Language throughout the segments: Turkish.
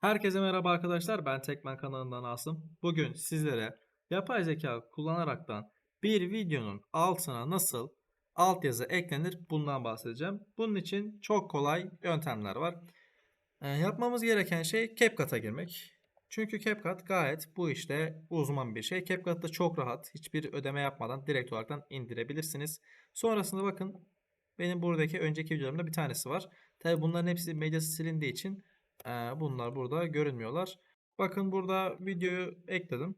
Herkese merhaba arkadaşlar. Ben Tekmen kanalından Asım. Bugün sizlere yapay zeka kullanaraktan bir videonun altına nasıl altyazı eklenir bundan bahsedeceğim. Bunun için çok kolay yöntemler var. Ee, yapmamız gereken şey CapCut'a girmek. Çünkü CapCut gayet bu işte uzman bir şey. CapCut'ta çok rahat hiçbir ödeme yapmadan direkt olaraktan indirebilirsiniz. Sonrasında bakın benim buradaki önceki videolarımda bir tanesi var. Tabi bunların hepsi medyası silindiği için bunlar burada görünmüyorlar. Bakın burada videoyu ekledim.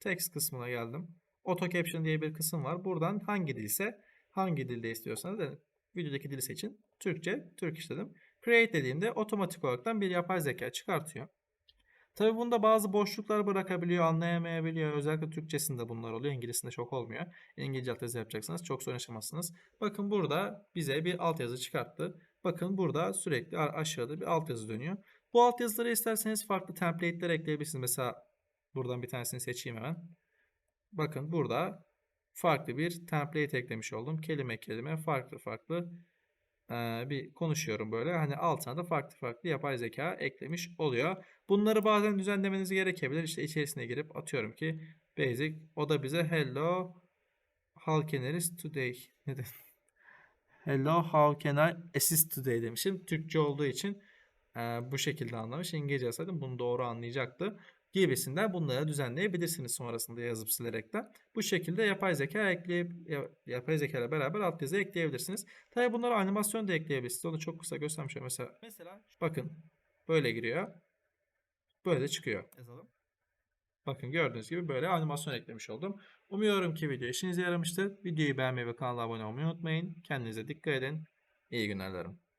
Text kısmına geldim. Auto Caption diye bir kısım var. Buradan hangi dilse hangi dilde istiyorsanız da videodaki dili seçin. Türkçe, Türk işledim. Create dediğimde otomatik olaraktan bir yapay zeka çıkartıyor. Tabi bunda bazı boşluklar bırakabiliyor, anlayamayabiliyor. Özellikle Türkçesinde bunlar oluyor. İngilizcesinde çok olmuyor. İngilizce altyazı yapacaksanız çok sorun yaşamazsınız. Bakın burada bize bir altyazı çıkarttı. Bakın burada sürekli aşağıda bir altyazı dönüyor. Bu altyazıları isterseniz farklı template'ler ekleyebilirsiniz. Mesela buradan bir tanesini seçeyim hemen. Bakın burada farklı bir template eklemiş oldum. Kelime kelime farklı farklı bir konuşuyorum böyle. Hani altına da farklı farklı yapay zeka eklemiş oluyor. Bunları bazen düzenlemeniz gerekebilir. İşte içerisine girip atıyorum ki basic o da bize hello how can I today neden? hello how can I assist today demişim. Türkçe olduğu için bu şekilde anlamış. İngilizce yazsaydım bunu doğru anlayacaktı gibisinden bunları düzenleyebilirsiniz sonrasında yazıp silerekten. Bu şekilde yapay zeka ekleyip yapay zeka ile beraber altyazı ekleyebilirsiniz. Tabi bunlara animasyon da ekleyebilirsiniz. Onu çok kısa göstermiş. Mesela mesela bakın böyle giriyor. Böyle de çıkıyor. Yazalım. Bakın gördüğünüz gibi böyle animasyon eklemiş oldum. Umuyorum ki video işinize yaramıştır. Videoyu beğenmeyi ve kanala abone olmayı unutmayın. Kendinize dikkat edin. İyi günler dilerim.